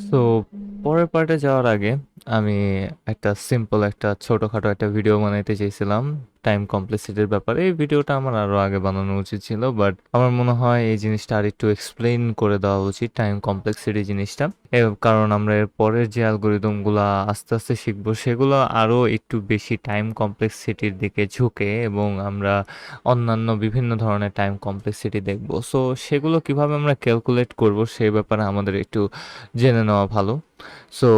So পরের পার্টে যাওয়ার আগে আমি একটা সিম্পল একটা ছোটোখাটো একটা ভিডিও বানাইতে চাইছিলাম টাইম কমপ্লেক্সিটির ব্যাপারে এই ভিডিওটা আমার আরও আগে বানানো উচিত ছিল বাট আমার মনে হয় এই জিনিসটা আর একটু এক্সপ্লেইন করে দেওয়া উচিত টাইম কমপ্লেক্সিটি জিনিসটা। কারণ আমরা এর পরের যে অ্যালগোরিদমগুলো আস্তে আস্তে শিখব, সেগুলো আরও একটু বেশি টাইম কমপ্লেক্সিটির দিকে ঝুঁকে এবং আমরা অন্যান্য বিভিন্ন ধরনের টাইম কমপ্লেক্সিটি দেখব। সো সেগুলো কীভাবে আমরা ক্যালকুলেট করব সেই ব্যাপারে আমাদের একটু জেনে নেওয়া ভালো। সো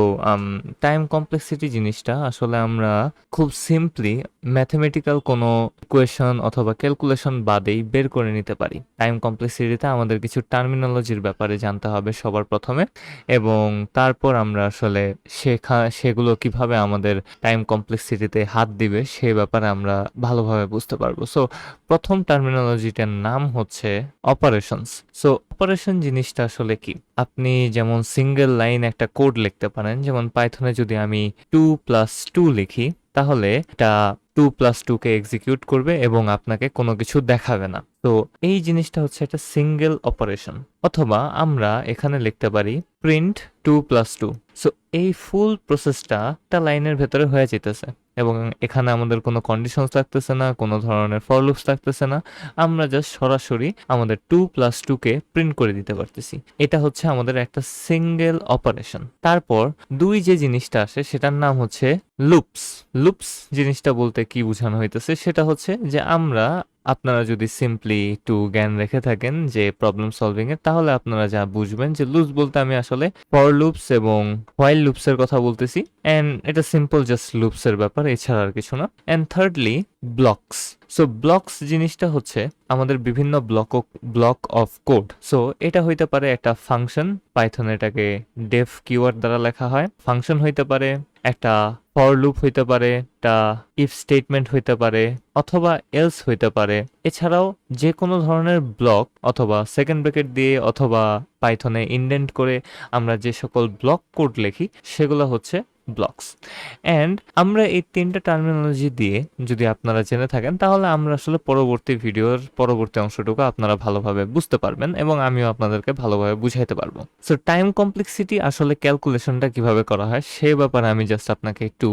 টাইম কমপ্লেক্সিটি জিনিসটা আসলে আমরা খুব সিম্পলি ম্যাথমেটিক্যাল কোনো ইকুয়েশন অথবা ক্যালকুলেশন বাদেই বের করে নিতে পারি। টাইম কমপ্লেক্সিটিতে আমাদের কিছু টার্মিনোলজির ব্যাপারে জানতে হবে সবার প্রথমে এবং তারপর আমরা আসলে শেখা, সেগুলো কীভাবে আমাদের টাইম কমপ্লেক্সিটিতে হাত দিবে সে ব্যাপারে আমরা ভালোভাবে বুঝতে পারব। সো প্রথম টার্মিনোলজিটার নাম হচ্ছে অপারেশনস সো অপারেশন জিনিসটা আসলে কি? আপনি যেমন সিঙ্গেল লাইন একটা কোড লিখতে পারেন, যেমন পাইথনে যদি আমি টু প্লাস টু লিখি, তাহলে এটা টু প্লাস টুকে এক্সিকিউট করবে এবং আপনাকে কোনো কিছু দেখাবে না। তো এই জিনিসটা হচ্ছে একটা সিঙ্গেল অপারেশন অথবা আমরা এখানে লিখতে পারি print two plus two so এই ফুল প্রসেসটা একটা লাইনের ভেতরে হয়ে যেতেছে এবং এখানে আমাদের কোনো কন্ডিশনস থাকতেছে না, কোনো ধরনের ফর লুপস থাকতেছে না। আমরা জাস্ট সরাসরি আমাদের টু প্লাস টুকে প্রিন্ট করে দিতে পারতেছি। এটা হচ্ছে আমাদের একটা সিঙ্গেল অপারেশন তারপর দুই যে জিনিসটা আসে, সেটার নাম হচ্ছে লুপস লুপস জিনিসটা বলতে কি বোঝানো হইতেছে? সেটা হচ্ছে যে আমরা আপনারা যদি সিম্পলি একটু জ্ঞান রেখে থাকেন যে প্রবলেম সলভিং এর তাহলে আপনারা যা বুঝবেন যে লুপস বলতে আমি আসলে ফর লুপস এবং হোয়াইল লুপস এর কথা বলতেছি। এন্ড এটা সিম্পল জাস্ট লুপস এর ব্যাপার, এছাড়া আর কিছু না। And thirdly blocks so blocks জিনিসটা হচ্ছে আমাদের বিভিন্ন block block of code so এটা হইতে পারে একটা ফাংশন পাইথন এটাকে ডেফ কিওয়ার্ড দ্বারা লেখা হয়। ফাংশন হইতে পারে একটা ফর লুপ হইতে পারে, একটা ইফ স্টেটমেন্ট হইতে পারে, অথবা এলস হইতে পারে। এছাড়াও যে কোনো ধরনের ব্লক অথবা সেকেন্ড ব্রেকেট দিয়ে অথবা পাইথনে ইনডেন্ট করে আমরা যে সকল ব্লক কোড লিখি, সেগুলো হচ্ছে ব্লকস অ্যান্ড আমরা এই তিনটা টার্মিনোলজি দিয়ে যদি আপনারা জেনে থাকেন, তাহলে আমরা আসলে পরবর্তী ভিডিওর পরবর্তী অংশটুকু আপনারা ভালোভাবে বুঝতে পারবেন এবং আমিও আপনাদেরকে ভালোভাবে বুঝাইতে পারব। সো টাইম কমপ্লেক্সিটি আসলে ক্যালকুলেশনটা কীভাবে করা হয় সে ব্যাপারে আমি জাস্ট আপনাকে একটু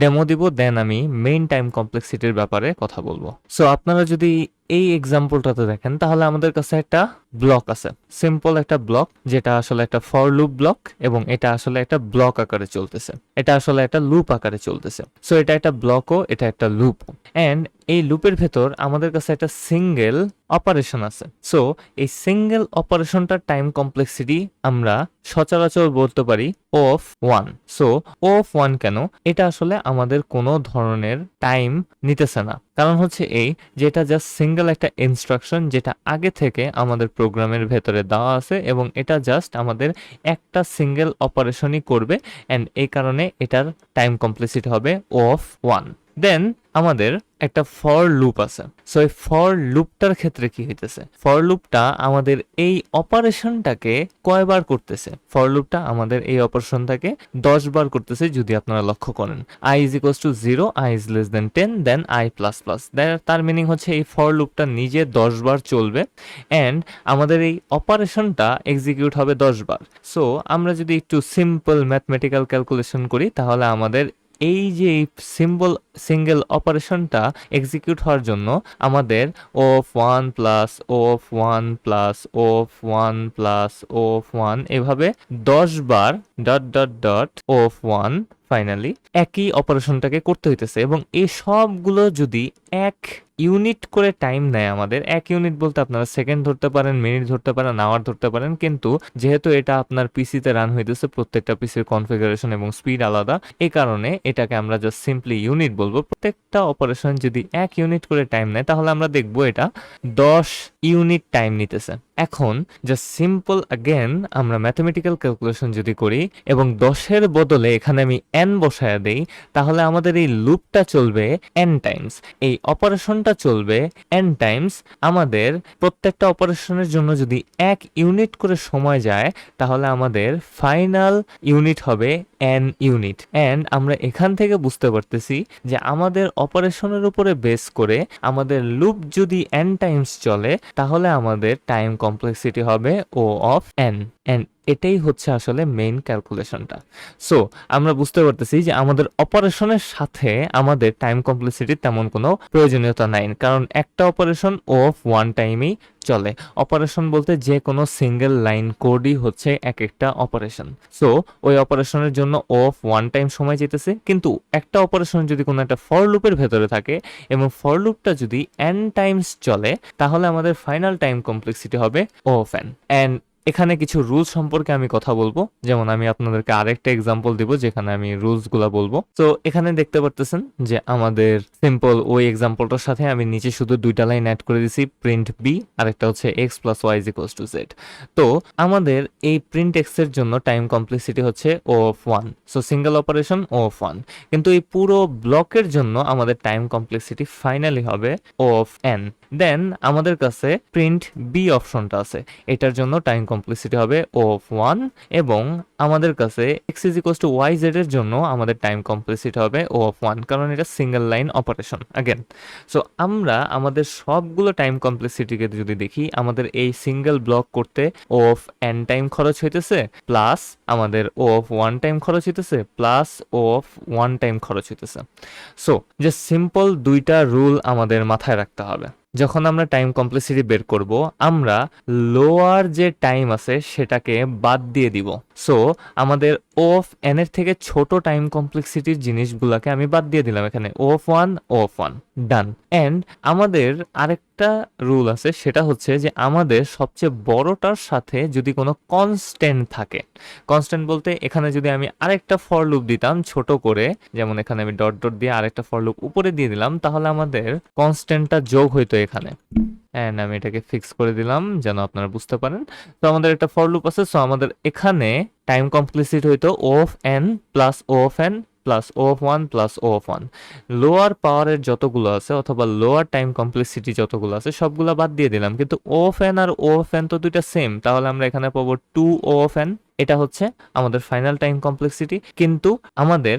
ডেমো দিব দেন আমি মেইন টাইম কমপ্লেক্সিটির ব্যাপারে কথা বলব। সো আপনারা যদি এই এক্সাম্পলটাতে দেখেন, তাহলে আমাদের কাছে একটা ব্লক আছে। সিম্পল একটা ব্লক যেটা আসলে একটা ফর লুপ ব্লক এবং এটা আসলে একটা ব্লক আকারে চলতেছে। এটা আসলে একটা লুপ আকারে চলতেছে। সো এটা একটা ব্লকও এটা একটা লুপ এন্ড এই লুপের ভেতর আমাদের কাছে একটা সিঙ্গেল অপারেশন আছে। সো এই সিঙ্গেল অপারেশনটার টাইম কমপ্লেক্সিটি আমরা সচরাচর বলতে পারি of one so O of one কেন? এটা আসলে আমাদের কোনো ধরনের টাইম নিতেছে না। কারণ হচ্ছে এই যেটা জাস্ট সিঙ্গেল একটা ইনস্ট্রাকশন যেটা আগে থেকে আমাদের প্রোগ্রামের ভেতরে দেওয়া আছে এবং এটা জাস্ট আমাদের একটা সিঙ্গেল অপারেশনই করবে অ্যান্ড এই কারণে এটার টাইম কমপ্লেক্সিটি হবে ও অফ ওয়ান দেন আমাদের একটা ফর লুপ আছে। সো এই ফর লুপটার ক্ষেত্রে কি হইতেছে? ফর লুপটা আমাদের এই অপারেশনটাকে কয়বার করতেছে? ফর লুপটা আমাদের এই অপারেশনটাকে দশ বার করতেছে যদি আপনারা লক্ষ্য করেন। I is equals to zero I is less than ten then I plus plus তার মিনিং হচ্ছে এই ফর লুপটা নিজে দশ বার চলবে। অ্যান্ড আমাদের এই অপারেশনটা এক্সিকিউট হবে দশ বার। সো আমরা যদি একটু সিম্পল ম্যাথমেটিক্যাল ক্যালকুলেশন করি, তাহলে আমাদের এই যে সিম্বল সিঙ্গেল অপারেশনটা এক্সিকিউট হওয়ার জন্য আমাদের of one plus of one plus of one plus of one এভাবে দশ বার dot dot dot of one finally একই অপারেশনটাকে করতে হইতেছে এবং এই সবগুলো যদি এক ইউনিট করে টাইম নেয় আমাদের। এক ইউনিট বলতে আপনারা সেকেন্ড ধরতে পারেন মিনিট ধরতে পারেন আওয়ার ধরতে পারেন। কিন্তু যেহেতু এটা আপনার পিসিতে রান হইতেছে, প্রত্যেকটা পিসির কনফিগারেশন এবং স্পিড আলাদা এই কারণে এটাকে আমরা জাস্ট সিম্পলি ইউনিট বলব। প্রত্যেকটা অপারেশন যদি এক ইউনিট করে টাইম নেয়, তাহলে আমরা দেখব এটা দশ ইউনিট টাইম নিতেছে। এখন জাস্ট সিম্পল অ্যাগেন আমরা ম্যাথমেটিক্যাল ক্যালকুলেশন যদি করি, এবং দশের বদলে এখানে আমি এন বসায় দেই, তাহলে আমাদের এই লুপটা চলবে এন টাইমস এই অপারেশনটা চলবে এন টাইমস আমাদের প্রত্যেকটা অপারেশনের জন্য যদি এক ইউনিট করে সময় যায়, তাহলে আমাদের ফাইনাল ইউনিট হবে এন ইউনিট অ্যান্ড আমরা এখান থেকে বুঝতে পারতেছি যে আমাদের অপারেশনের উপরে বেস করে আমাদের লুপ যদি এন টাইমস চলে তাহলে আমাদের টাইম কমপ্লেক্সিটি হবে ও অফ এন এন্ড এটাই হচ্ছে আসলে মেইন ক্যালকুলেশনটা সো আমরা বুঝতে পারতেছি যে আমাদের অপারেশনের সাথে আমাদের টাইম কমপ্লেক্সিটির তেমন কোনো প্রয়োজনীয়তা নাই। কারণ একটা অপারেশন অফ ওয়ান টাইমেই চলে। অপারেশন বলতে যে কোনো সিঙ্গেল লাইন কোডই হচ্ছে এক একটা অপারেশন সো ওই অপারেশনের জন্য অফ ওয়ান টাইম সময় যেতেছে। কিন্তু একটা অপারেশন যদি কোনো একটা ফর লুপের ভেতরে থাকে এবং ফর লুপটা যদি এন টাইমস চলে, তাহলে আমাদের ফাইনাল টাইম কমপ্লেক্সিটি হবে অফ এন অ্যান্ড এখানে কিছু রুলস সম্পর্কে আমি কথা বলব। যেমন আমি আপনাদেরকে আরেকটা এক্সাম্পল দিব, যেখানে আমি রুলসগুলা বলব। তো এখানে দেখতে পারতেছেন যে আমাদের সিম্পল ওই এক্সাম্পলটার সাথে আমি নিচে শুধু দুইটা লাইন অ্যাড করে দিছি প্রিন্ট বি আরেকটা হচ্ছে X plus Y equals to Z তো, আমাদের এই প্রিন্ট এক্সের জন্য টাইম কমপ্লেক্সিটি হচ্ছে O of one so single operation O of one কিন্তু এই পুরো ব্লকের জন্য আমাদের টাইম কমপ্লেক্সিটি ফাইনালি হবে ও অফ এন দেন আমাদের কাছে প্রিন্ট বি অপশনটা আছে। এটার জন্য টাইম কমপ্লেক্সিটি হবে ও অফ ওয়ান এবং আমাদের কাছে X is equals to Y Z এর জন্য আমাদের টাইম কমপ্লেক্সিটি হবে ও অফ ওয়ান কারণ এটা single line operation again so আমরা আমাদের সবগুলো টাইম কমপ্লেক্সিটিকে যদি দেখি, আমাদের এই সিঙ্গেল ব্লক করতে ও অফ এন টাইম খরচ হইতেছে প্লাস আমাদের ও অফ ওয়ান টাইম খরচ হইতেছে plus O of one time খরচ হইতেছে। সো যে সিম্পল দুইটা রুল আমাদের মাথায় রাখতে হবে। যখন আমরা টাইম কমপ্লেক্সিটি বের করব, আমরা লোয়ার যে টাইম আছে, সেটাকে বাদ দিয়ে দিব। সো আমাদের অফ এন এর থেকে ছোট টাইম কমপ্লেক্সিটির জিনিসগুলোকে আমি বাদ দিয়ে দিলাম এখানে। Of one O of one done and আমাদের আরেকটা রুল আছে, সেটা হচ্ছে যে আমাদের সবচেয়ে বড়টার সাথে যদি কোনো কনস্ট্যান্ট থাকে কনস্ট্যান্ট বলতে এখানে যদি আমি আরেকটা ফর লুপ দিতাম ছোট করে, যেমন এখানে আমি ডট ডট দিয়ে আরেকটা ফর লুপ উপরে দিয়ে দিলাম, তাহলে আমাদের কনস্ট্যান্টটা যোগ হইতো এখানে। অ্যান্ড আমি এটাকে ফিক্স করে দিলাম যেন আপনারা বুঝতে পারেন। তো আমাদের একটা ফর লুপ আছে সো আমাদের এখানে টাইম কমপ্লিসিট হইতো O of N plus O of N plus O of one plus O of one lower পাওয়ারের যতগুলো আছে অথবা লোয়ার টাইম কমপ্লিসিটি যতগুলো আছে, সবগুলো বাদ দিয়ে দিলাম। কিন্তু ও অফ এন আর ও অফ এন তো দুইটা সেম তাহলে আমরা এখানে পাবো টু ও অফ এন এটা হচ্ছে আমাদের ফাইনাল টাইম কমপ্লেক্সিটি কিন্তু আমাদের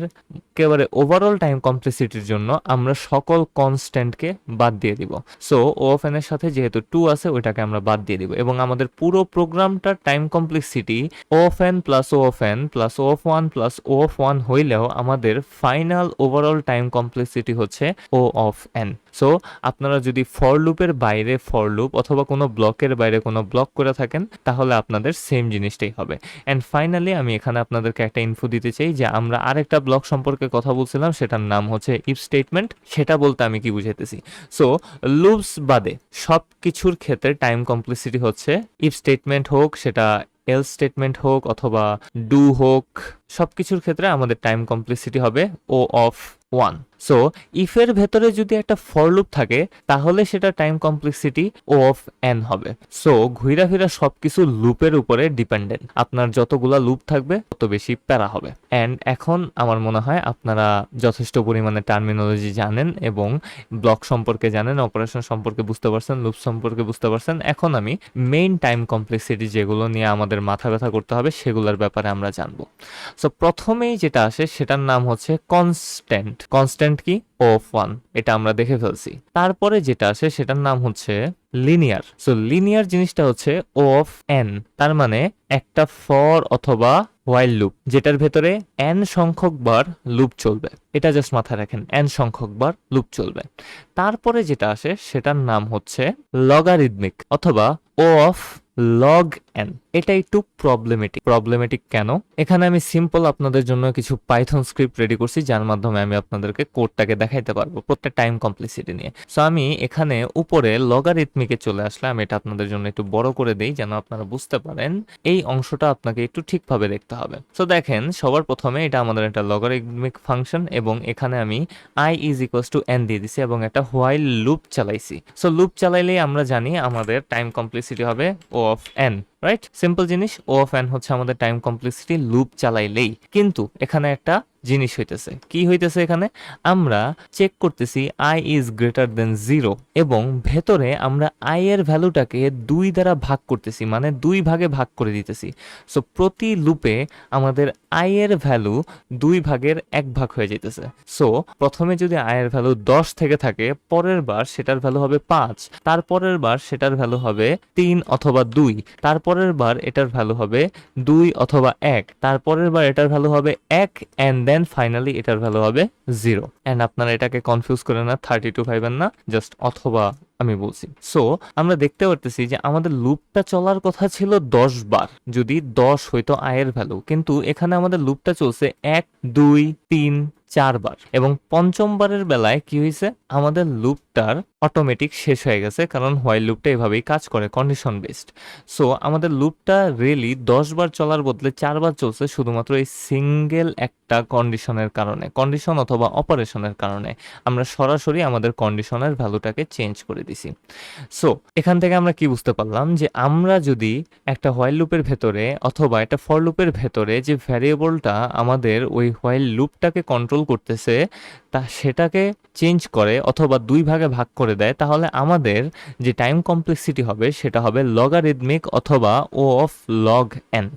একেবারে ওভারঅল টাইম কমপ্লেক্সিটির জন্য আমরা সকল কনস্ট্যান্টকে বাদ দিয়ে দিব। সো ও অফ এন এর সাথে যেহেতু টু আছে, ওইটাকে আমরা বাদ দিয়ে দিব। এবং আমাদের পুরো প্রোগ্রামটার time complexity O of N plus O of N plus O of one plus O of one হইলেও আমাদের ফাইনাল ওভারঅল টাইম কমপ্লেক্সিটি হচ্ছে ও অফ এন সো আপনারা যদি ফর লুপের বাইরে ফর লুপ অথবা কোনো ব্লকের বাইরে কোনো ব্লক করে থাকেন, তাহলে আপনাদের সেম জিনিসটাই হবে। অ্যান্ড ফাইনালি আমি এখানে আপনাদেরকে একটা ইনফো দিতে চাই যে আমরা আরেকটা ব্লক সম্পর্কে কথা বলছিলাম, সেটার নাম হচ্ছে ইফ স্টেটমেন্ট সেটা বলতে আমি কি বুঝাইতেছি? সো লুপস বাদে সব কিছুর ক্ষেত্রে টাইম কমপ্লিসিটি হচ্ছে। ইফ স্টেটমেন্ট হোক, সেটা এল স্টেটমেন্ট হোক অথবা ডু হোক সব কিছুর ক্ষেত্রে আমাদের টাইম কমপ্লিসিটি হবে ও অফ ওয়ান সো ইফের ভেতরে যদি একটা ফর লুপ থাকে, তাহলে সেটা time complexity O of N হবে। সো ঘুরা ফিরা সবকিছু লুপের উপরে ডিপেন্ডেন্ট আপনার যতগুলা লুপ থাকবে, তত বেশি প্যারা হবে। অ্যান্ড এখন আমার মনে হয় আপনারা যথেষ্ট পরিমাণে টার্মিনোলজি জানেন এবং ব্লক সম্পর্কে জানেন অপারেশন সম্পর্কে বুঝতে পারছেন লুপ সম্পর্কে বুঝতে পারছেন। এখন আমি মেইন টাইম কমপ্লেক্সিটি যেগুলো নিয়ে আমাদের মাথা ব্যথা করতে হবে, সেগুলোর ব্যাপারে আমরা জানব। সো প্রথমেই যেটা আসে, সেটার নাম হচ্ছে কনস্ট্যান্ট কনস্ট্যান্ট কি? অফ ওয়ান এটা আমরা দেখে ফেলছি। তারপরে যেটা আসে সেটার নাম হচ্ছে লিনিয়ার সো লিনিয়ার জিনিসটা হচ্ছে ও অফ এন তার মানে একটা ফর অথবা হোয়াইল লুপ যেটার ভেতরে এন সংখ্যক বার লুপ চলবে। এটা জাস্ট মাথায় রাখেন এন সংখ্যক বার লুপ চলবে। তারপরে যেটা আসে, সেটার নাম হচ্ছে লগারিদমিক অথবা ও অফ লগ এন এটা একটু প্রবলেমেটিক প্রবলেমেটিক কেন? এখানে আমি সিম্পল আপনাদের জন্য কিছু পাইথন স্ক্রিপ্ট রেডি করছি, যার মাধ্যমে আমি আপনাদেরকে কোডটাকে দেখাইতে পারব প্রত্যেক টাইম কমপ্লিসিটি নিয়ে। সো আমি এখানে উপরে লগারিথমিকে চলে আসলে আমি এটা আপনাদের জন্য একটু বড় করে দেই, যেন আপনারা বুঝতে পারেন। এই অংশটা আপনাকে একটু ঠিকভাবে দেখতে হবে। সো দেখেন, সবার প্রথমে এটা আমাদের একটা লগারিথমিক ফাংশন এবং এখানে আমি i is equals to n দিয়ে দিছি এবং একটা হোয়াইল লুপ চালাইছি। সো লুপ চালাইলেই আমরা জানি আমাদের টাইম কমপ্লিসিটি হবে O of n right simple জিনিস ও অফ এন হচ্ছে আমাদের টাইম কমপ্লেক্সিটি লুপ চালাইলেই কিন্তু এখানে একটা জিনিস হইতেছে। কি হইতেছে এখানে? আমরা চেক করতেছি i is greater than zero এবং ভেতরে আমরা আই এর ভ্যালুটাকে দুই দ্বারা ভাগ করতেছি মানে দুই ভাগে ভাগ করে দিতেছি। সো প্রতি লুপে আমাদের আই এর ভ্যালু দুই ভাগের এক ভাগ হয়ে যেতেছে সো প্রথমে যদি আই এর ভ্যালু দশ থেকে থাকে, পরের বার সেটার ভ্যালু হবে পাঁচ, তারপরের বার সেটার ভ্যালু হবে তিন অথবা দুই, তারপরের বার এটার ভ্যালু হবে দুই অথবা এক, তারপরের বার এটার ভ্যালু হবে এক অ্যান্ড দেন ফাইনালি এটার ভ্যালু হবে জিরো অ্যান্ড আপনারা এটাকে কনফিউজ করে না থার্টি টু পাইবেন না জাস্ট অথবা আমি বলছি। সো আমরা দেখতে পারতেছি যে আমাদের লুপটা চলার কথা ছিল দশ বার। যদি দশ হইতো আয়ের ভ্যালু কিন্তু এখানে আমাদের লুপটা চলছে এক, দুই, তিন চারবার এবং পঞ্চমবারের বেলায় কি হয়েছে আমাদের লুপটার অটোমেটিক শেষ হয়ে গেছে, কারণ হোয়াইল লুপটা এভাবেই কাজ করে কন্ডিশন বেসড সো আমাদের লুপটা রিয়েলি দশ বার চলার বদলে চারবার চলছে শুধুমাত্র এই সিঙ্গেল একটা কন্ডিশনের কারণে কন্ডিশন অথবা অপারেশনের কারণে। আমরা সরাসরি আমাদের কন্ডিশনের ভ্যালুটাকে চেঞ্জ করে দিছি। সো এখান থেকে আমরা কি বুঝতে পারলাম যে আমরা যদি একটা হোয়াইল লুপের ভেতরে অথবা একটা ফর লুপের ভেতরে যে ভ্যারিয়েবলটা আমাদের ওই হোয়াইল লুপটাকে কন্ট্রোল করতেছে তা সেটাকে চেঞ্জ করে অথবা দুই ভাগে ভাগ করে দেয়, তাহলে আমাদের যে টাইম কমপ্লেক্সিটি হবে সেটা হবে লগারিদমিক অথবা O of log n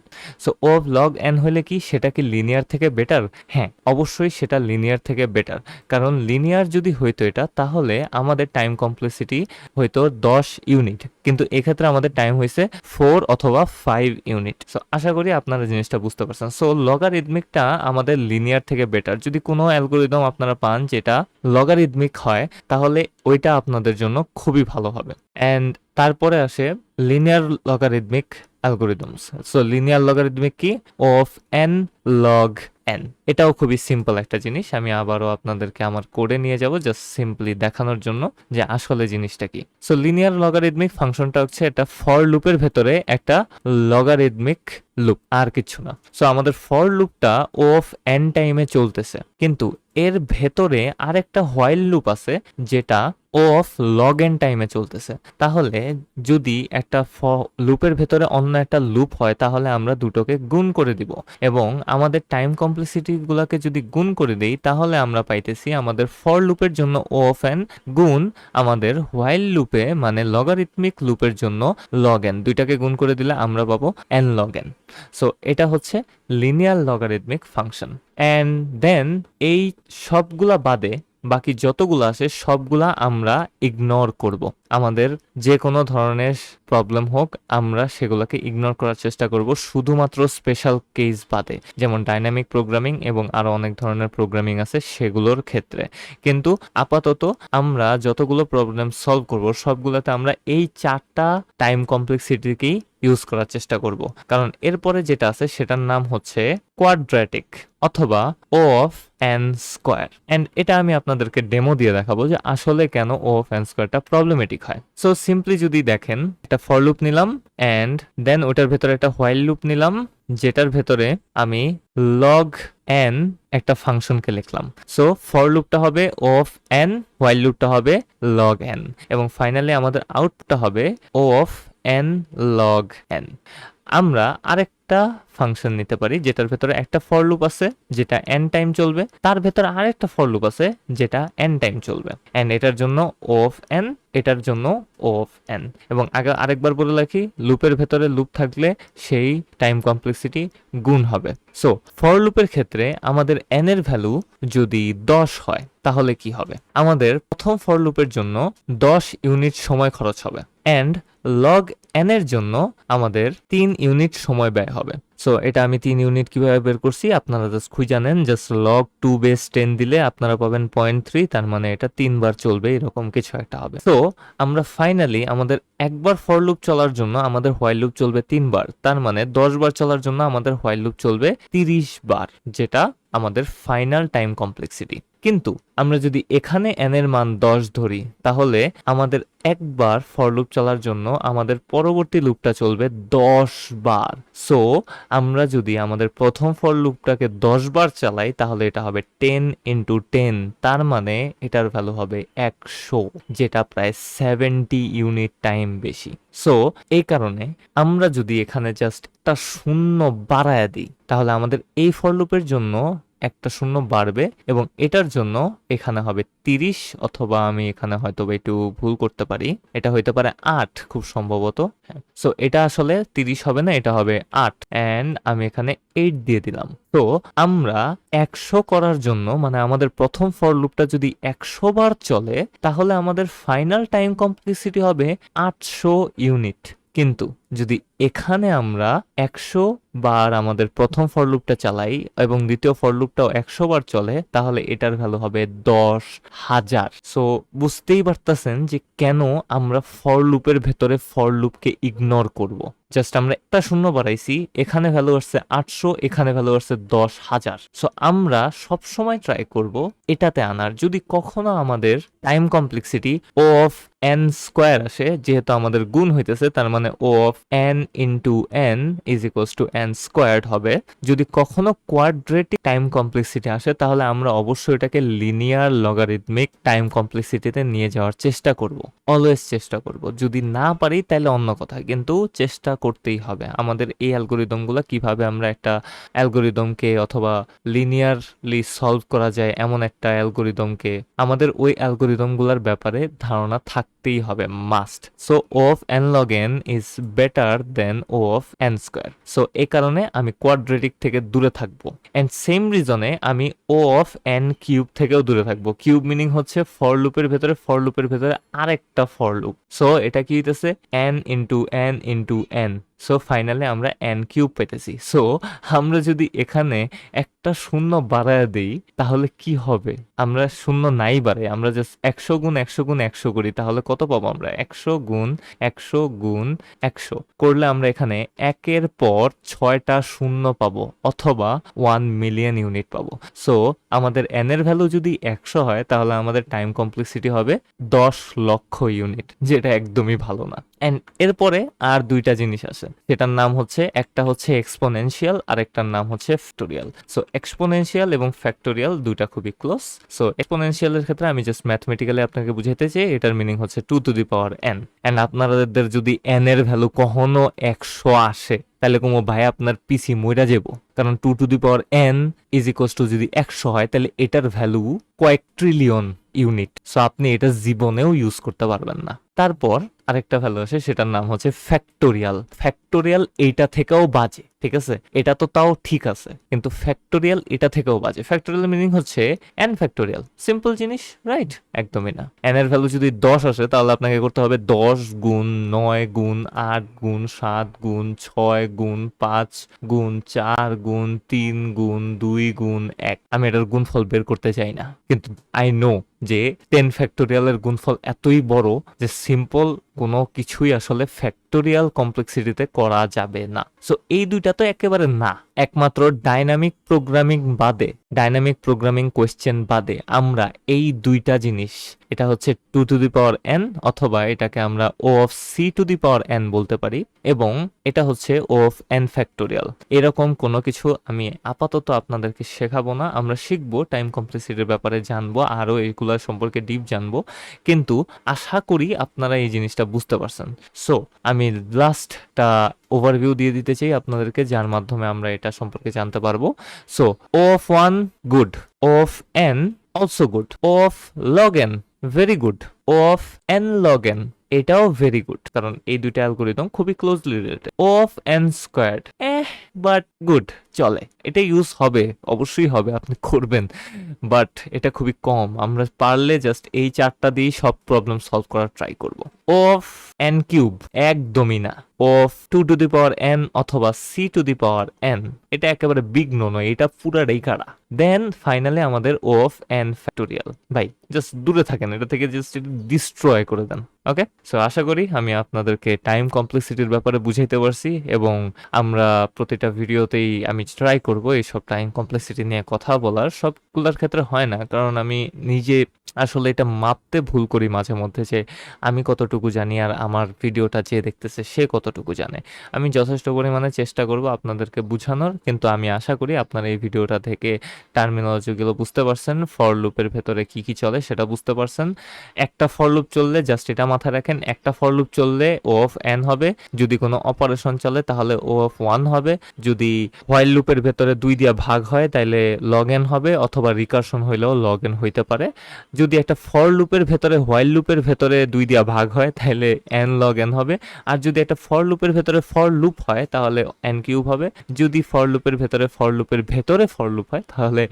so O of log n হলে কি? সেটা কি লিনিয়ার থেকে বেটার হ্যাঁ অবশ্যই সেটা লিনিয়ার থেকে বেটার কারণ লিনিয়ার যদি হইতো এটা, তাহলে আমাদের টাইম কমপ্লেক্সিটি হয়তো দশ ইউনিট কিন্তু এক্ষেত্রে আমাদের টাইম হয়েছে ফোর অথবা ফাইভ ইউনিট সো আশা করি আপনারা জিনিসটা বুঝতে পারছেন। সো লগারিদমিকটা আমাদের লিনিয়ার থেকে বেটার যদি কোনো অ্যালগোরিদম আপনারা পান যেটা লগারিদমিক হয়, তাহলে ওইটা আপনাদের জন্য খুবই ভালো হবে। অ্যান্ড তারপরে আসে linear logarithmic algorithms so linear logarithmic কি? অফ এন লগ এন এটাও খুবই সিম্পল একটা জিনিস। আমি আবারও আপনাদেরকে আমার কোডে নিয়ে যাব জাস্ট সিম্পলি দেখানোর জন্য যে আসলে জিনিসটা কি। সো লিনিয়ার লগারিদমিক ফাংশনটা হচ্ছে এটা ফর লুপের ভেতরে একটা লগারিদমিক লুপ আর কিছু না। সো আমাদের ফর লুপটা ও অফ এন টাইমে চলতেছে। কিন্তু এর ভেতরে আরেকটা হোয়াইল লুপ আছে, যেটা ও অফ লগ এন টাইমে চলতেছে। তাহলে যদি একটা লুপের ভেতরে অন্য একটা লুপ হয়, তাহলে আমরা দুটোকে গুণ করে দিব। এবং আমাদের টাইম কমপ্লেক্সিটি গুলাকে যদি গুণ করে দেই, তাহলে আমরা পাইতেছি আমাদের ফর লুপের জন্য ও অফ এন গুণ আমাদের হোয়াইল লুপে মানে লগারিথমিক লুপের জন্য লগ এন দুইটাকে গুণ করে দিলে আমরা পাবো এন লগ এন সো এটা হচ্ছে linear logarithmic function and then এই সবগুলা বাদে বাকি যতগুলো আছে, সবগুলা আমরা ইগনোর করব। আমাদের যে কোনো ধরনের প্রবলেম হোক, আমরা সেগুলোকে ইগনোর করার চেষ্টা করব শুধুমাত্র স্পেশাল কেস বাদে, যেমন ডাইনামিক প্রোগ্রামিং এবং আরও অনেক ধরনের প্রোগ্রামিং আছে সেগুলোর ক্ষেত্রে। কিন্তু আপাতত আমরা যতগুলো প্রবলেম সলভ করব, সবগুলোতে আমরা এই চারটা টাইম কমপ্লেক্সিটিকেই ইউজ করার চেষ্টা করব। কারণ এরপরে যেটা আছে সেটার নাম হচ্ছে কোয়াড্রেটিক অথবা O of n square and এটা আমি আপনাদেরকে ডেমো দিয়ে দেখাবো যে আসলে কেন ও অফ এন স্কোয়ারটা প্রবলেমেটিক হয়। সো সিম্পলি যদি দেখেন, একটা ফর লুপ নিলাম অ্যান্ড দেন ওটার ভেতরে একটা হোয়াইল লুপ নিলাম, যেটার ভেতরে আমি লগ এন একটা ফাংশনকে লিখলাম। সো ফর লুপটা হবে অফ এন হোয়াইল লুপটা হবে লগ এন এবং ফাইনালি আমাদের আউটপুটটা হবে O of n log n আমরা আরেকটা ফাংশন নিতে পারি, যেটার ভেতরে একটা ফর লুপ আছে, যেটা এন টাইম চলবে। তার ভেতরে আরেকটা ফর লুপ আছে, যেটা এন টাইম চলবে। এন্ড এটার জন্য অফ এন এটার জন্য অফ এন এবং আগে আরেকবার বলে রাখি, লুপের ভেতরে লুপ থাকলে সেই টাইম কমপ্লেক্সিটি গুণ হবে। সো ফর লুপের ক্ষেত্রে আমাদের এন এর ভ্যালু যদি দশ হয়, তাহলে কি হবে? আমাদের প্রথম ফর লুপের জন্য দশ ইউনিট সময় খরচ হবে। অ্যান্ড লগ এন এর জন্য আমাদের তিন ইউনিট সময় ব্যয় হবে। সো এটা আমি তিন ইউনিট কীভাবে বের করছি? আপনারা জাস্ট খুঁজে জানেন just log two base ten দিলে আপনারা পাবেন পয়েন্ট থ্রি তার মানে এটা তিনবার চলবে, এরকম কিছু একটা হবে। তো আমরা ফাইনালি আমাদের একবার ফর লুপ চলার জন্য আমাদের হোয়াইল লুপ চলবে তিনবার, তার মানে দশ বার চলার জন্য আমাদের হোয়াইল লুপ চলবে তিরিশ বার যেটা আমাদের ফাইনাল টাইম কমপ্লেক্সিটি কিন্তু আমরা যদি এখানে এন এর মান দশ ধরি, তাহলে আমাদের একবার ফর লুপ চলার জন্য আমাদের পরবর্তী লুপটা চলবে দশ বার। সো আমরা যদি আমাদের প্রথম ফর লুপটাকে দশ বার চালাই, তাহলে এটা হবে টেন ইন্টু টেন তার মানে এটার ভ্যালু হবে একশো, যেটা প্রায় সেভেন্টি ইউনিট টাইম বেশি। সো এই কারণে আমরা যদি এখানে জাস্ট একটা শূন্য বাড়ায় দিই, তাহলে আমাদের এই ফর লুপের জন্য একটা শূন্য বাড়বে এবং এটার জন্য এখানে হবে তিরিশ অথবা আমি এখানে হয়তো একটু ভুল করতে পারি। এটা হইতে পারে আট খুব সম্ভবত। সো এটা আসলে তিরিশ হবে না, এটা হবে আট। অ্যান্ড আমি এখানে এইট দিয়ে দিলাম। তো আমরা একশো করার জন্য মানে আমাদের প্রথম ফর লুপটা যদি একশো বার চলে, তাহলে আমাদের ফাইনাল টাইম কমপ্লেক্সিটি হবে আটশো ইউনিট কিন্তু যদি এখানে আমরা একশো বার আমাদের প্রথম ফর লুপটা চালাই এবং দ্বিতীয় ফর লুপটাও একশো বার চলে, তাহলে এটার ভ্যালু হবে দশ হাজার। সো বুঝতেই পারতেছেন যে কেন আমরা ফর লুপের ভেতরে ফর লুপকে ইগনোর করব। জাস্ট আমরা একটা শূন্য বাড়াইছি, এখানে ভ্যালু আসছে আটশো, এখানে ভ্যালু আসছে দশ হাজার। সো আমরা সব সময় ট্রাই করব এটাতে আনার। যদি কখনো আমাদের time complexity O of n square আসে, যেহেতু আমাদের গুণ হইতেছে, তার মানে O of n into n is equals to n squared হবে। যদি কখনো কোয়াড্রেটিক টাইম কমপ্লেক্সিটি আসে, তাহলে আমরা অবশ্যই এটাকে লিনিয়ার লগারিদমিক টাইম কমপ্লেক্সিটিতে নিয়ে যাওয়ার চেষ্টা করব। অলওয়েজ চেষ্টা করব। যদি না পারি, তাহলে অন্য কথা কিন্তু চেষ্টা করতেই হবে। আমাদের এই অ্যালগোরিদমগুলো কীভাবে আমরা একটা অ্যালগোরিদমকে অথবা লিনিয়ারলি সলভ করা যায়, এমন একটা অ্যালগোরিদমকে আমাদের ওই অ্যালগোরিদমগুলোর ব্যাপারে ধারণা থাকতেই হবে। Must so of log n is better than O of n square so এই কারণে আমি কোয়াড্রেটিক থেকে দূরে থাকব। অ্যান্ড সেম রিজনে আমি ও অফ এন কিউব থেকেও দূরে থাকব। কিউব মিনিং হচ্ছে ফর লুপের ভেতরে ফর লুপের ভেতরে আরেকটা ফর লুপ সো এটা কি হইতেছে? N into n into n so finally আমরা এন কিউব পেতেছি। সো আমরা যদি এখানে একটা শূন্য বাড়ায় দিই, তাহলে কি হবে? আমরা শূন্য নাই বাড়াই, আমরা জাস্ট একশো গুণ একশো গুণ একশো করি, তাহলে কত পাবো আমরা? একশো গুণ একশো গুণ একশো। করলে আমরা এখানে একের পর ছয়টা শূন্য পাবো, অথবা ওয়ান মিলিয়ন ইউনিট পাবো। সো আমাদের এন এর ভ্যালু যদি একশো হয়, তাহলে আমাদের টাইম কমপ্লেক্সিটি হবে দশ লক্ষ ইউনিট যেটা একদমই ভালো না। এন্ড এরপরে আর দুইটা জিনিস আছে। সেটার নাম হচ্ছে, একটা হচ্ছে এক্সপোনেনশিয়াল আর একটার নাম হচ্ছে ফ্যাক্টোরিয়াল সো এক্সপোনেনশিয়াল এবং ফ্যাক্টোরিয়াল দুইটা খুবই ক্লোজ সো এক্সপোনেনশিয়ালের ক্ষেত্রে আমি জাস্ট ম্যাথমেটিক্যালি আপনাকে বুঝাইতে চাই, এটার মিনিং হচ্ছে two to the power n and আপনাদের যদি এন এর ভ্যালু কখনো একশো আসে, তাহলে কোনো ভাই আপনার পিসি মইরা যাব কারণ two to the power n is equals to যদি একশো হয়, তাহলে এটার ভ্যালু কয়েক ট্রিলিয়ন ইউনিট সো আপনি এটা জীবনেও ইউজ করতে পারবেন না। তারপর আরেকটা ভ্যালু আছে সেটার নাম হচ্ছে ফ্যাক্টোরিয়াল ফ্যাক্টোরিয়াল এইটা থেকেও বাজে, ঠিক আছে? এটা তো তাও ঠিক আছে, কিন্তু ফ্যাক্টোরিয়াল এটা থেকেও বাজে। ফ্যাক্টোরিয়াল মিনিং হচ্ছে এন ফ্যাক্টোরিয়াল সিম্পল জিনিস রাইট একদমই না। এন এর ভ্যালু যদি দশ আসে, তাহলে আপনাকে করতে হবে দশ গুণ নয় গুণ আট গুণ সাত গুণ ছয় গুণ পাঁচ গুণ চার গুণ তিন গুণ দুই গুণ এক। আমি এটার গুণফল বের করতে চাই না। কিন্তু আই নো যে টেন ফ্যাক্টোরিয়ালের গুণফল এতই বড় যে সিম্পল কোনো কিছুই আসলে ফ্যাক্টোরিয়াল কমপ্লেক্সিটিতে করা যাবে না। সো এই দুইটা তো একেবারে না। একমাত্র ডাইনামিক প্রোগ্রামিং বাদে ডাইনামিক প্রোগ্রামিং কোয়েশ্চেন বাদে আমরা এই দুইটা জিনিস, এটা হচ্ছে two to the power n অথবা এটাকে আমরা O of c to the power n বলতে পারি এবং এটা হচ্ছে ও অফ এন ফ্যাক্টোরিয়াল এরকম কোনো কিছু আমি আপাতত আপনাদেরকে শেখাবো না, আমরা শিখব টাইম কমপ্লেক্সিটির ব্যাপারে জানব, আরও এইগুলোর সম্পর্কে ডিপ জানব। কিন্তু আশা করি আপনারা এই জিনিসটা বুঝতে পারছেন। সো আমি লাস্টটা ওভারভিউ দিয়ে দিতে চাই আপনাদেরকে, যার মাধ্যমে আমরা এটা সম্পর্কে জানতে পারব। So O of one good of n also good of log n very good of n log n এটাও ভেরি গুড কারণ এই দুইটা অ্যালগোরিদম খুবই closely related of n squared uh but good চলে। এটা ইউজ হবে, অবশ্যই হবে, আপনি করবেন। বাট এটা খুবই কম। আমরা পারলে জাস্ট এই চারটা দিয়েই সব প্রবলেম সলভ করার ট্রাই করব। অফ এন কিউব একদমই না। Of two to the power n অথবা c to the power n এটা একেবারে বিঘ্ন নয়, এটা পুরাটাই কারা। দেন ফাইনালি আমাদের অফ এন ফ্যাক্টোরিয়াল ভাই জাস্ট দূরে থাকেন, এটা থেকে জাস্ট ডিস্ট্রয় করে দেন ওকে সো আশা করি আমি আপনাদেরকে টাইম কমপ্লেক্সিটির ব্যাপারে বুঝাইতে পারছি এবং আমরা প্রতিটা ভিডিওতেই আমি ট্রাই করব এইসব টাইম কমপ্লেক্সিটি নিয়ে কথা বলার সবগুলোর ক্ষেত্রে হয় না। কারণ আমি নিজে আসলে এটা মাপতে ভুল করি মাঝে মধ্যে যে আমি কতটুকু জানি আর আমার ভিডিওটা যে দেখতেছে সে কতটুকু জানে। আমি যথেষ্ট পরিমাণে চেষ্টা করব আপনাদেরকে বোঝানোর, কিন্তু আমি আশা করি আপনারা এই ভিডিওটা থেকে টার্মিনোলজিগুলো বুঝতে পারছেন ফর লুপের ভেতরে কি কি চলে সেটা বুঝতে পারছেন। একটা ফর লুপ চললে জাস্ট এটা মাথায় রাখেন, একটা ফর লুপ চললে ও অফ এন হবে। যদি কোনো অপারেশন চলে তাহলে ও অফ ওয়ান হবে। যদি হোয়াইল লুপের ভেতরে দুই দিয়া ভাগ হয়, তাইলে লগ এন হবে অথবা রিকার্শন হইলেও লগ এন হইতে পারে। যদি একটা ফর লুপের ভেতরে হোয়াইল লুপের ভেতরে দুই দিয়া ভাগ হয় তাহলে এন লগ এন হবে। আর যদি একটা ফর লুপের ভেতরে ফর লুপ হয়, তাহলে এন কিউব হবে। যদি ফর লুপের ভেতরে ফর লুপের ভেতরে ফর লুপ হয়, তাহলে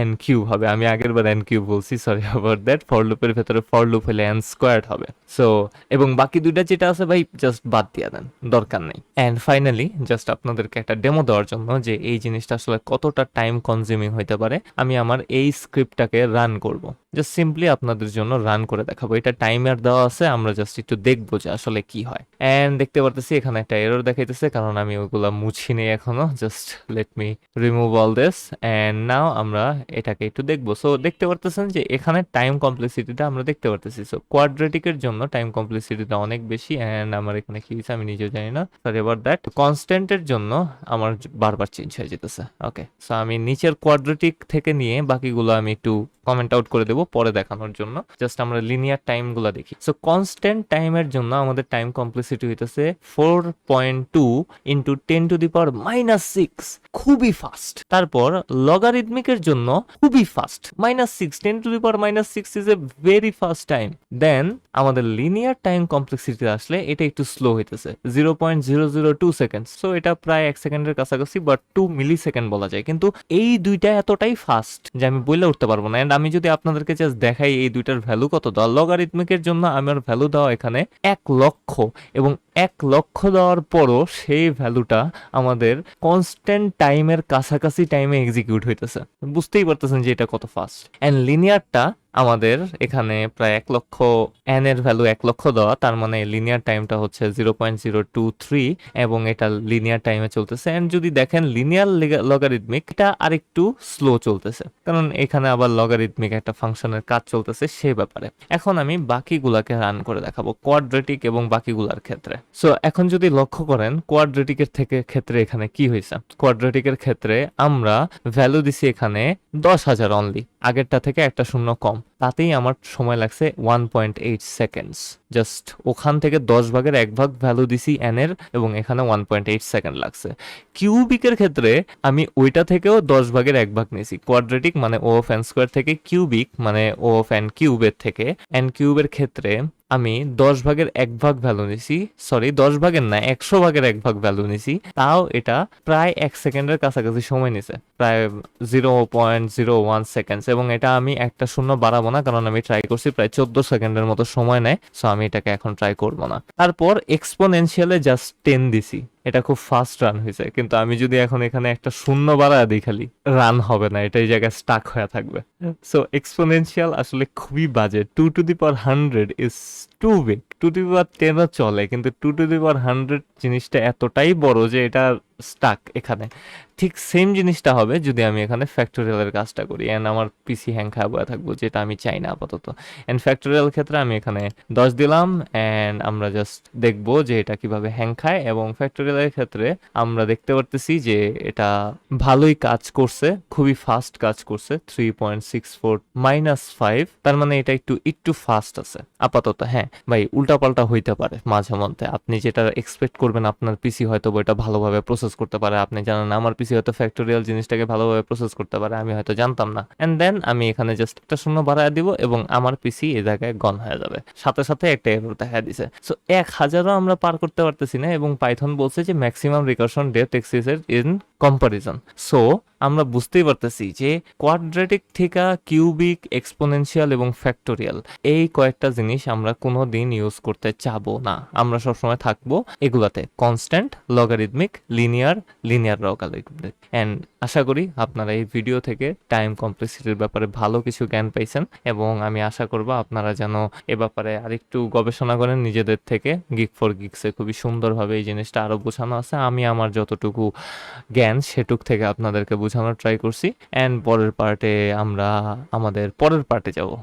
এন কিউব হবে। আমি আগের বার এন কিউব বলছি সরি অ্যাবাউট দ্যাট ফর লুপের ভেতরে ফর লুপ হলে এন স্কোয়ার্ড হবে। সো এবং বাকি দুইটা যেটা আছে ভাই জাস্ট বাদ দিয়ে দেন, দরকার নেই। অ্যান্ড ফাইনালি জাস্ট আপনাদেরকে একটা ডেমো দেওয়ার জন্য যে এই জিনিসটা আসলে কতটা টাইম কনজিউমিং হইতে পারে, আমি আমার এই স্ক্রিপ্টটাকে রান করব। জাস্ট সিম্পলি আপনাদের জন্য রান করে দেখাবো। এটা টাইমার দেওয়া আছে, আমরা জাস্ট একটু দেখব যে আসলে কি হয়। অ্যান্ড দেখতে পারতেছি এখানে একটা এরর দেখাইতেছে, কারণ আমি ওইগুলা মুছি নেই এখনও। Just let me remove all this and now আমরা এটাকে একটু দেখব। সো দেখতে পারতেছেন যে এখানে টাইম কমপ্লেক্সিটিটা আমরা দেখতে পারতেছি। সো কোয়াড্রেটিকের জন্য টাইম কমপ্লেক্সিটিটা অনেক বেশি অ্যান্ড আমার এখানে কি হয়েছে আমি নিজেও জানি না। সরি অ্যাবাউট দ্যাট কনস্ট্যান্টের জন্য আমার বারবার চেঞ্জ হয়ে যেতেছে। ওকে সো আমি নিচের কোয়াড্রেটিক থেকে নিয়ে বাকিগুলো আমি একটু কমেন্ট আউট করে দেবো পরে দেখানোর জন্য। জাস্ট আমরা লিনিয়ার টাইমগুলো দেখি। সো কনস্ট্যান্ট টাইমের জন্য আমাদের টাইম কমপ্লেক্সিটি হইতেছে four point two into ten to the power minus six খুবই ফাস্ট তারপর লগারিদমিকের জন্য খুবই fast minus six ten to the power minus six is a very fast time then আমাদের লিনিয়ার টাইম কমপ্লেক্সিটি আসলে এটা একটু স্লো হইতেছে। Zero point zero zero two second so এটা প্রায় এক সেকেন্ডের কাছাকাছি বাট টু মিলি সেকেন্ড বলা যায়। কিন্তু এই দুইটা এতটাই ফাস্ট যে আমি বলে উঠতে পারব না। এন্ড আমি যদি আপনাদেরকে জাস্ট দেখাই এই দুইটার ভ্যালু কত দেওয়া লগারিদমিকের জন্য আমার ভ্যালু দেওয়া এখানে এক লক্ষ এবং এক লক্ষ দেওয়ার পরও সেই ভ্যালুটা আমাদের কনস্ট্যান্ট টাইমের কাছাকাছি টাইমে এক্সিকিউট হইতেছে। বুঝতেই পারতেছেন যে এটা কত ফাস্ট অ্যান্ড লিনিয়ারটা আমাদের এখানে প্রায় এক লক্ষ এন এর ভ্যালু এক লক্ষ দেওয়া, তার মানে লিনিয়ার টাইমটা হচ্ছে zero point zero two three এবং এটা লিনিয়ার টাইমে চলতেছে। অ্যান্ড যদি দেখেন লিনিয়ার লগারিদমিক এটা আরেকটু স্লো চলতেছে। কারণ এখানে আবার লগারিদমিক একটা ফাংশনের কাজ চলতেছে সে ব্যাপারে। এখন আমি বাকিগুলাকে রান করে দেখাবো কোয়াড্রেটিক এবং বাকিগুলার ক্ষেত্রে। সো এখন যদি লক্ষ্য করেন কোয়াড্রেটিকের থেকে ক্ষেত্রে এখানে কি হয়েছে? কোয়াড্রেটিকের ক্ষেত্রে আমরা ভ্যালু দিছি এখানে দশ হাজার অনলি আগেরটা থেকে একটা শূন্য কম। তাতেই আমার সময় লাগছে one point eight seconds just ওখান থেকে দশ ভাগের এক ভাগ ভ্যালু দিছি এনের এবং এখানে ওয়ান পয়েন্ট এইট সেকেন্ড লাগছে। কিউবিকের ক্ষেত্রে আমি ওইটা থেকেও দশ ভাগের এক ভাগ নিয়েছি। কোয়াড্রেটিক মানে ও অফ এন স্কোয়ার থেকে কিউবিক মানে ও অফ এন কিউবের থেকে। এন কিউবের ক্ষেত্রে আমি দশ ভাগের এক ভাগ ভ্যালু নিছি। সরি দশ ভাগের না, একশো ভাগের এক ভাগ ভ্যালু নিছি। তাও এটা প্রায় এক সেকেন্ডের কাছাকাছি সময় নিছে। প্রায় zero point zero one seconds এবং এটা আমি একটা শূন্য বাড়াবো না, কারণ আমি ট্রাই করছি প্রায় চোদ্দ সেকেন্ডের মতো সময় নেয়। সো আমি এটাকে এখন ট্রাই করব না। তারপর এক্সপোনেনশিয়ালে জাস্ট টেন দিছি। এটা খুব ফাস্ট রান হয়েছে। কিন্তু আমি যদি এখন এখানে একটা শূন্য বাড়া দিই খালি রান হবে না, এটা এই জায়গায় স্টাক হয়ে থাকবে। সো এক্সপোনেনশিয়াল আসলে খুবই বাজে। Two to the power hundred is too big two to the power টেনও চলে, কিন্তু two to the power hundred জিনিসটা এতটাই বড় যে এটা স্টাক এখানে। ঠিক সেম জিনিসটা হবে যদি আমি এখানে ফ্যাক্টোরিয়ালের কাজটা করি। অ্যান্ড আমার পিসি হ্যাং খাওয়া বয়ে থাকব, যেটা আমি চাই না আপাতত। অ্যান্ড ফ্যাক্টোরিয়াল ক্ষেত্রে আমি এখানে দশ দিলাম। অ্যান্ড আমরা জাস্ট দেখব যে এটা কীভাবে হ্যাং খায়। এবং ফ্যাক্টোরিয়ালের ক্ষেত্রে আমরা দেখতে পারতেছি যে এটা ভালোই কাজ করছে। খুবই ফাস্ট কাজ করছে। Three point six four minus five তার মানে এটা একটু একটু ফাস্ট আছে। আপাতত হ্যাঁ। ভাই, উল্টাপাল্টা হইতে পারে মাঝে মধ্যে। আপনি যেটা এক্সপেক্ট করবেন আপনার পিসি হয়তো এটা ভালোভাবে প্রসেস করতে পারে। আপনি জানেন আমার পিসি হয়তো ফ্যাক্টোরিয়াল জিনিসটাকে ভালোভাবে প্রসেস করতে পারে, আমি হয়তো জানতাম না। অ্যান্ড দেন আমি এখানে জাস্ট একটা শূন্য বাড়ায় দিব এবং আমার পিসি এ জায়গায় গন হয়ে যাবে। সাথে সাথে একটা এরর দেখা দিছে। সো এক হাজারও আমরা পার করতে পারতেছি না এবং পাইথন বলছে যে ম্যাক্সিমাম রিকার্শন ডেট এক্সিসের ইন কম্পারিজন সো আমরা বুঝতেই পারতেছি যে কোয়াড্রেটিক থেকে কিউবিক এক্সপোনেনশিয়াল এবং ফ্যাক্টোরিয়াল এই কয়েকটা জিনিস আমরা কোনো দিন ইউজ করতে চাবো না। আমরা সবসময় থাকব এগুলাতে। Constant logarithmic linear linear logarithmic and আশা করি আপনারা এই ভিডিও থেকে টাইম কমপ্লেক্সিটির ব্যাপারে ভালো কিছু জ্ঞান পাইছেন এবং আমি আশা করব আপনারা যেন এ ব্যাপারে আরেকটু গবেষণা করেন নিজেদের থেকে। গিক ফর গিক্সে খুবই সুন্দরভাবে এই জিনিসটা আরও বোঝানো আছে। আমি আমার যতটুকু জ্ঞান সেটুক থেকে আপনাদেরকে বোঝানোর ট্রাই করছি। অ্যান্ড পরের পার্টে আমরা আমাদের পরের পার্টে যাব।